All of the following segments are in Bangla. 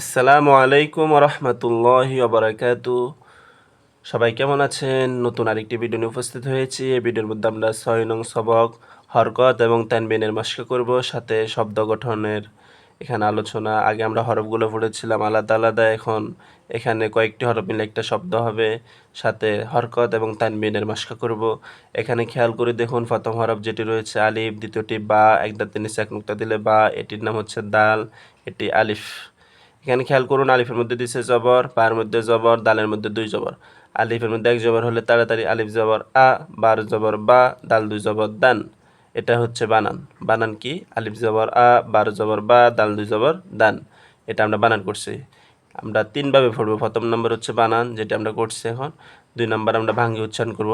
আসসালামু আলাইকুম রহমতুল্লাহি ওবরাকাতু সবাই কেমন আছেন? নতুন আরেকটি ভিডিও নিয়ে উপস্থিত হয়েছি। এই ভিডিওর মধ্যে আমরা ছয় নং সবক, হরকত এবং তানবিনের মাস্ক করব। সাথে শব্দ গঠনের এখানে আলোচনা। আগে আমরা হরফগুলো পড়েছিলাম আলাদা আলাদা। এখন এখানে কয়েকটি হরফ মিলে একটা শব্দ হবে। সাথে হরকত এবং তানবিনের মাস্কা করব। এখানে খেয়াল করে দেখুন প্রথম হরফ যেটি রয়েছে আলিফ, দ্বিতীয়টি বা, এক দাঁতের নিচে দিলে বা, এটির নাম হচ্ছে দাল, এটি আলিফ। এখানে খেয়াল করুন আলিফের মধ্যে দিছে জবর, পায়ের মধ্যে জবর, দালের মধ্যে দুই জবর। আলিফের মধ্যে এক জবর হলে তাড়াতাড়ি আলিফ জবর আ, বার জবর বা, দাল দুই জবর দান। এটা হচ্ছে বানান। বানান কি? আলিফ জবর আ, বার জবর বা, দাল দুই জবর দান। এটা আমরা বানান করছি। আমরা তিনভাবে পড়ব। প্রথম নম্বর হচ্ছে বানান, যেটা আমরা করছি এখন। দুই নম্বর আমরা ভাঙ্গি উচ্চারণ করব।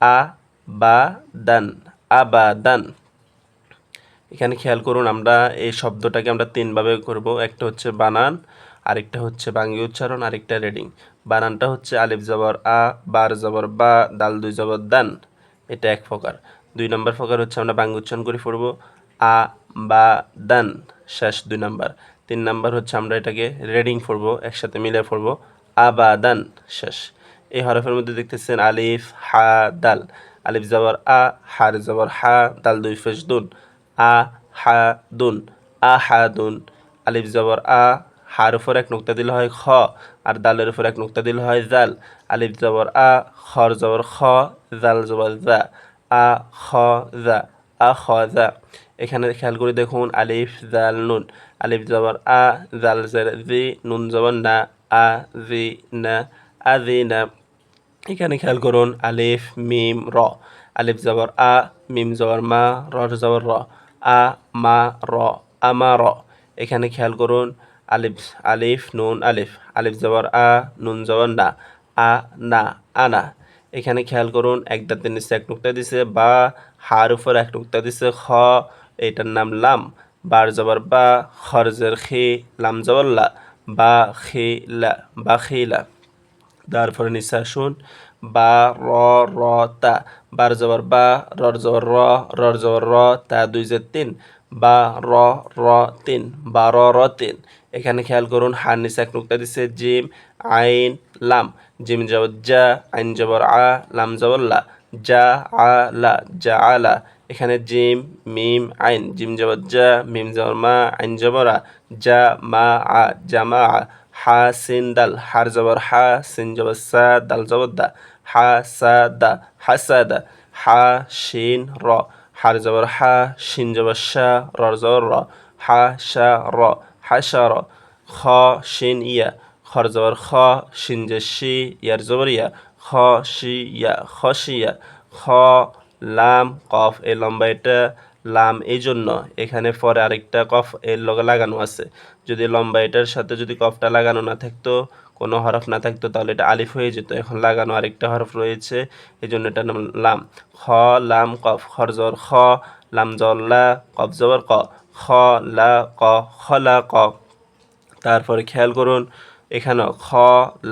আ, বা, দান। আ, বা, দান। এখানে খেয়াল করুন আমরা এই শব্দটাকে আমরা তিনভাবে করব। একটা হচ্ছে বানান, আরেকটা হচ্ছে বাঙ্গি উচ্চারণ, আরেকটা রেডিং। বানানটা হচ্ছে আলিফ জবর আ, বার জবর বা, দাল দুই জবর দান। এটা এক প্রকার। দুই নম্বর প্রকার হচ্ছে আমরা বাঙ্গি উচ্চারণ করে পড়ব। আ, বা, দান। শেষ দুই নম্বর। তিন নাম্বার হচ্ছে আমরা এটাকে রেডিং পড়ব, একসাথে মিলে পড়ব। আ, বা, দান। শেষ। এই হরফের মধ্যে দেখতেছেন আলিফ, হা, দাল। আলিফ জবর আ, হার জবর হা, দাল দুই ফেস দুন। আ হা দুন আ হা আলিফ জবর আ, হার উপর এক নুক্তা দিলে হয় খ, আর দালের উপর এক নুক্তা দিলে হয় জাল। আলিফ জবর আ, খর জবর খ, জাল জবর জা। আ, খ, জা, আ, খ, জা। এখানে খেয়াল করে দেখুন, আলিফ, জাল, নুন। আলিফ জবর আ, জাল জের, জি, নুন জবর না, আ, জি, না, আ, জি, না। এখানে খেয়াল করুন, আলিফ, মিম, র। আলিফ জবর আ, মিম জবর মা র জবর র। আ মা আমা এখানে খেয়াল করুন, আলিফ আলিফ, নুন, আলিফ। আলিফ জবর আ, নুন জবর না। আ না আনা। এখানে খেয়াল করুন এক দাঁতের নিচে এক নুক্তা দিছে, বা হার উপর এক নুক্তা দিছে, খ। এটার নাম লাম। বার জবর বা খরজের খি, লাম জবর লা। বা খিলা বা খিলা তারপরে নিচে আসুন বা র র, তা। বার জবর বা, রর জবর র, রর জবর র, তা দুই যে তিন। বা, র র, তিন। বা, র তিন। এখানে খেয়াল করুন, হার নিচে এক নুক্তা দিছে জিম, আইন, লাম। জিম জবর যা আইন জবর আ, লাম জবর লা। যা আ, লা। যা আলা এখানে জিম, মিম, আইন। জিম জবর যা মিম জবর মা, আইন জবর আ। যা মা, আ জামা আ। হা, সিন, দাল। হার জবর হা, সিন জবর সা, দাল জবর দা। হা, সা, দা। হাসা দা। হা শিন র। হার জবর হা শিন জবর শা রর জবর র। হা শা র। হাসা র। খ শিন ইয়া। খর জবর খ শিন যে শি ইয়ার জবর ইয়া। খ শি ইয়া। খসিয়া খ, লাম, কফ, এই লম্বা এটা। লাম, এই জন্য এখানে পরে আরেকটা কফ এর লগে লাগানো আছে। যদি লম্বা এটার সাথে যদি কফটা লাগানো না থাকতো, কোনো হরফ না থাকতো, তাহলে এটা আলিফ হয়ে যেত। এখন লাগানো আরেকটা হরফ রয়েছে, এই জন্য এটার নাম লাম। খ, লাম, কফ খরজর খ। লাম জল্লা কফ, জবর, ক। খ, লা, ক খলা ক। তারপরে খেয়াল করুন এখানে খ,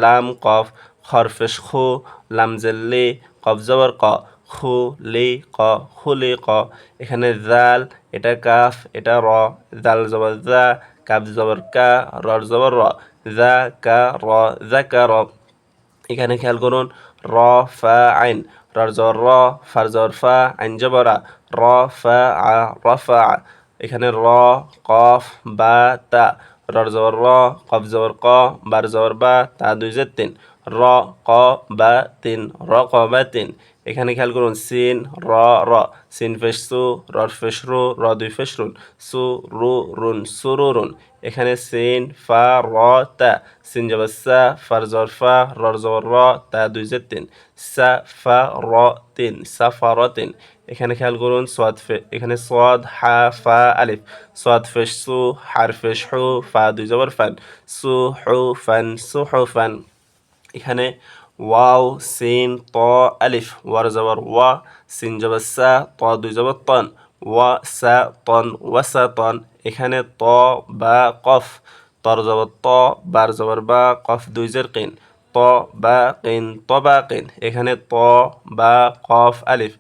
লাম, কফ খরফেশ খু, লাম জেল্লি কফ, জবর, ক। খু লি ক খুলি ক এখানে জাল, এটা কাফ, এটা র। জাল জবর জা, কাফ জবর কা রর জবর র। জা, কা, র, জা, কা, র। এখানে খেয়াল করুন, র, ফা, আইন। রর জবর র, ফার জবর ফা, আইন জবরা র। ফা, আ, র, ফা। এখানে র, কফ, বা, তা। রর জবর র, কফ জবর ক, বার জবর বা তা দুই যে তিন। র, ক, বা, তিন। র, ক, বা, তিন। এখানে খেয়াল করুন, সিন, র র, সিন ফেস সু, রর ফেস রু, র দুই ফেস রুন, সু, রু, রুন সুরু রুন। এখানে সিন, ফা, র, তা, সিন জবর সা, ফার জবর ফা, রর জবর র, তা, দুই যে তিন। সা, ফা, র, তিন, সা, ফা, র, তিন। এখানে খেয়াল করুন, সোয়াদ ফে, এখানে সোয়াদ, হা, ফা, আলিফ। সোয়াদ ফেস সু, হার ফেস হু, ফা, দুই জবর ফান। সু, হু, ফান, সু, হু, ফান। এখানে ওয়াও, সিন, ত, আলিফ, ওয়ার জবর, ওয়া, সিন জবর, সা, ত, দুই জবর, তন, ওয়া, সা, তন ওয়াসা তন। এখানে ত, বা, কফ, তর জবর, ত, বার জবর, বা, কফ, দুই জের, কিন। ত, বা, কিন, ত, বা, কিন। এখানে ত, বা, কফ, আলিফ,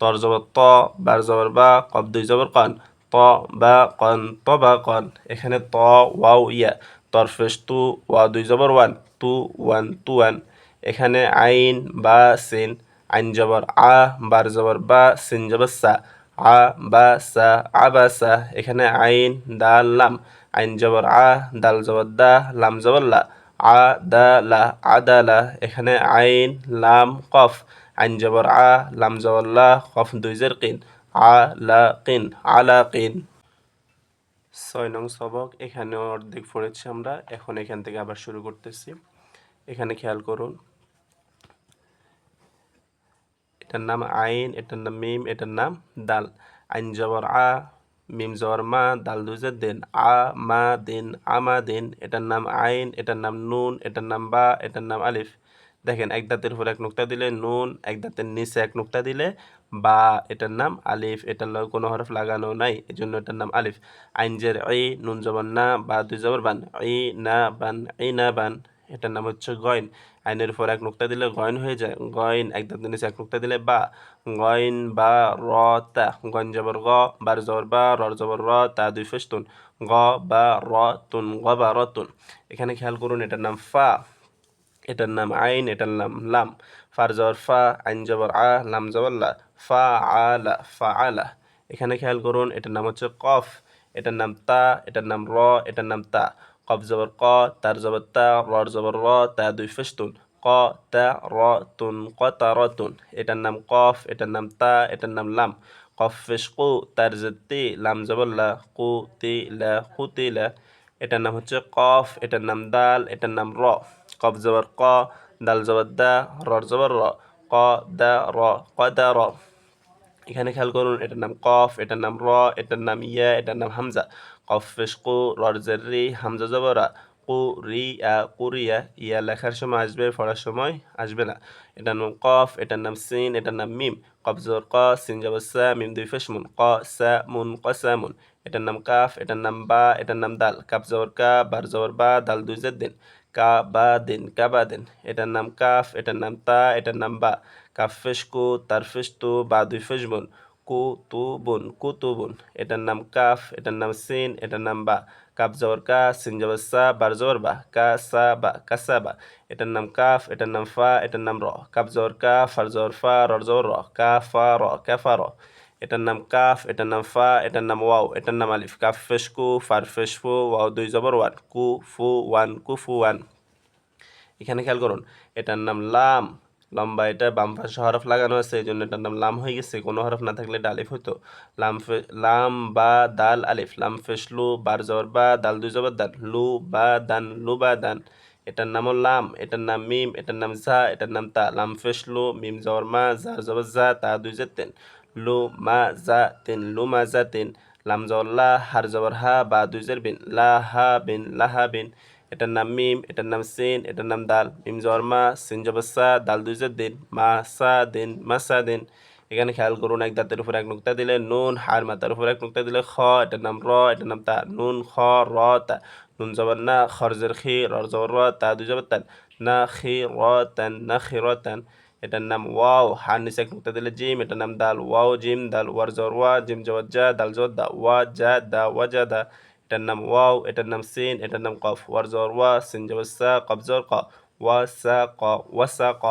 তর জবর, ত, বার জবর, বা, কফ, দুই জবর, কন। ত, বা, কন, ত, বা, কন। এখানে ত, ওয়াও, ইয়া, তরফেশ, তু, ওয়া, দুই জবর, ওয়ান, তু ওয়ান তু, ওয়ান। এখানে আইন বা সিন, আইন জবর আ, বার জবর বা, সিন জবর সা, আ, বা, সা আবাসা এখানে আইন দাল লাম, আইন জবর আ, দাল জবর দা, লাম জবর লা, আ, দা, লা আদালা এখানে আইন, লাম, কফ, আইন জবর আ, লাম জবর লা, কফ দুই জের কিন, আ, লা, কিন আলা কিন। ছয় নং সবক, এখানে অর্ধেক পড়েছি আমরা, এখন এখান থেকে আবার শুরু করতেছি। এখানে খেয়াল করুন এটার নাম আইন এটার নাম মিম এটার নাম দাল আইন জবর আ মিম জবর মা দাল দুজের দিন আ মা দিন আমা দিন এটার নাম আইন এটার নাম নুন এটার নাম বা এটার নাম আলিফ দেখেন এক দাঁতের উপর এক নুক্তা দিলে নুন এক দাঁতের নিচে এক নুক্তা দিলে বা এটার নাম আলিফ এটার কোনো হরফ লাগানো নাই এই জন্য এটার নাম আলিফ আইন জের ই নুন জবর না বা দুই জবর বান ই না বান ই না বান এটার নাম হচ্ছে গয়ন আইনের উপর এক নুক্তা দিলে গয়ন হয়ে যায়, গয়ন এক দাঁতের নিচে এক নুক্তা দিলে বা, গয়ন বা র তা, গয়ন জবর গ, বার জবর বা, রর জবর র তা দুই ফেস্তুন, গ বা র তুন, গ বা রতুন এখানে খেয়াল করুন এটার নাম ফা, এটার নাম আইন, এটার নাম লাম। ফার জবর ফা, আইন জবর আ, লাম জবর লা, ফা আলা ফা আলা এখানে খেয়াল করুন এটার নাম হচ্ছে কফ, এটার নাম তা, এটার নাম র, এটার নাম তা। কফ জবর ক তার জবর তা রর জবর র তা দুই ফেস্তুন ক তা র তুন ক তা র তুন এটার নাম কফ এটার নাম তা এটার নাম লাম কফ ফেস কু তার তি লাম জবর লা কু তি লা কু তি লা এটার নাম হচ্ছে কফ এটার নাম দাল এটার নাম র কফ জবর ক দাল জবর দা রর জবর র ক দা র ক দা র এখানে খেয়াল করুন এটার নাম কফ এটার নাম র এটার নাম ইয়া এটার নাম হামজা কফ ফেস কু রর রি হামজা জবরা। কু রি আ কুরিয়া ইয়া লেখার সময় আসবে, পড়ার সময় আসবে না। এটার নাম কফ, এটার নাম সিন, এটার নাম মিম। কফ জবর ক, সিন জবর সা, মিম দুই ফেস মুন। ক, সা, মুন, ক, সা, মুন। এটার নাম কাফ, এটার নাম বা, এটার নাম দাল। কাফ জবর কা, বার জবর বা, দাল দুই জের দিন। কা, বা, দিন, কা, বা, দিন। এটার নাম কাফ, এটার নাম তা, এটার নাম বা। কাফ ফেস কু, তার ফেস তু, বা, দুই ফেস বুন কু তু বুন কুতুবুন এটার নাম কাফ এটার নাম সিন এটার নাম বা কাফ জবর কা সিন জবর সা বার জবর বা কা সা বা কাসা বা এটার নাম কাফ এটার নাম ফা এটার নাম র কাফ জবর কা ফার জবর ফা রর জবর র কা ফা র কাফা র এটার নাম কাফ এটার নাম ফা এটার নাম ওয়াও এটার নাম আলিফ কাফ ফেস কু ফার ফেস ফু ওয়াও দুই জবর ওয়ান কু ফু ওয়ান কু ফু ওয়ান এখানে খেয়াল করুন এটার নাম লাম লম্বা, এটা বাম পাশে হরফ লাগানো আছে, এই জন্য এটার নাম লাম হয়ে গেছে। কোনো হরফ না থাকলে আলিফ হতো লাম লাম, বা, দাল, আলিফ। লাম ফেসলু বার, জবর, বা, দাল, দুই, জবর, দান। লু, বা, দান, লু, বা, দান। এটার নামও লাম, এটার নাম মিম, এটার নাম ঝা, এটার নাম তা। লাম ফেসলু মিম, জবর, মা, ঝা, জবর যা তা, দুই জের তেন। লু, মা যা তিন, লু, মা যা তিন। লাম, জবর, লা, হার, জবর, হা, বা, দুই জের বিন। লা, হা, বিন লাহা বিন। এটার নাম মিম, এটার নাম সিন, এটার নাম দাল। মিম জবর মা সিন জবর সা দাল দুই জের দিন। মা সা দিন, মা সা দিন। এখানে খেয়াল করুন, এক দাঁতের উপর এক নুক্তা দিলে নুন, হার মাথার উপর এক নুক্তা দিলে খ, এটার নাম র, এটার নাম তা। নুন, খ, র, তা। নুন জবর না খরজের খি রর জবর র, তা দুই জবর তান না খি, র তান না খি, র তান এটার নাম ওয়াও, হার নিচে এক নুক্তা দিলে জিম, এটার নাম দাল। ওয়াও, জিম, দাল। ওয়ার জবর ওয়া, জিম জবর যা দাল জবর দা। ওয়া যা দা, ওয়া যা দা। এটার নাম ওয়াও এটার নাম সিন এটার নাম কফ ওয়ার জবর ওয়া সিন জবর সা কফ জবর ক ওয়া সা ক ওয়া সা ক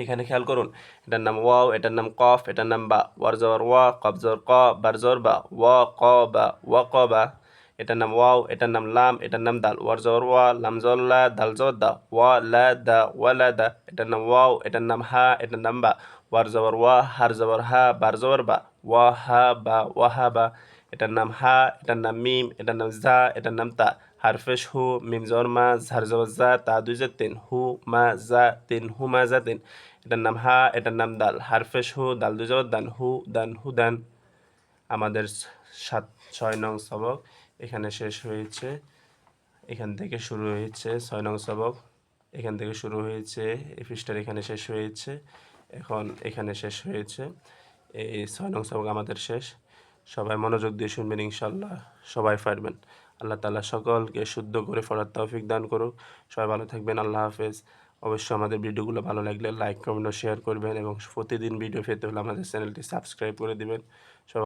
এখানে খেয়াল করুন এটার নাম ওয়াও এটার নাম কফ এটার নাম বা। ওয়ার জবর ওয়া, কফ জবর ক, বার জবর বা। ওয়া ক বা, ওয়া ক বা। এটার নাম ওয়াও এটার নাম লাম এটার নাম দাল। ওয়ার জবর ওয়া, লাম জবর লা, দাল জবর দা। ওয়া লা দা, ওয়া লা দা। এটার নাম ওয়াও এটার নাম হা এটার নাম বা। ওয়ার জবর ওয়া, হার জবর হা, বার জবর বা। ওয়া হা বা, ওয়া হা বা। এটার নাম হা, এটার নাম মিম, এটার নাম জা, এটার নাম তা। হারফেশ হু, মিম জবর মা, ঝার জা, তা দুই যে তিন। হু, মা, জা, তিন। হু, মা, জা, তিন। এটার নাম হা, এটার নাম দাল। হারফেশ হু, দাল দুই জবর দান হু দান হু, দান। আমাদের সাত, ছয় নং সবক। এখানে শেষ হয়েছে। এখান থেকে শুরু হয়েছে ছয় নং সবক। এখান থেকে শুরু হয়েছে। এই পৃষ্ঠার এখানে শেষ হয়েছে। এখন এখানে শেষ হয়েছে। এই ছয় নং সবক আমাদের শেষ। সবাই মনোযোগ দিয়ে শুনবেন ইনশাল্লাহ সবাই পারবেন। আল্লাহ তালা সকলকে শুদ্ধ করে ফরার তৌফিক দান করুক। সবাই ভালো থাকবেন, আল্লাহ হাফেজ। অবশ্যই আমাদের ভিডিওগুলো ভালো লাগলে লাইক, কমেন্ট ও শেয়ার করবেন এবং প্রতিদিন ভিডিও পেতে হলে আমাদের চ্যানেলটি সাবস্ক্রাইব করে দিবেন। সবাই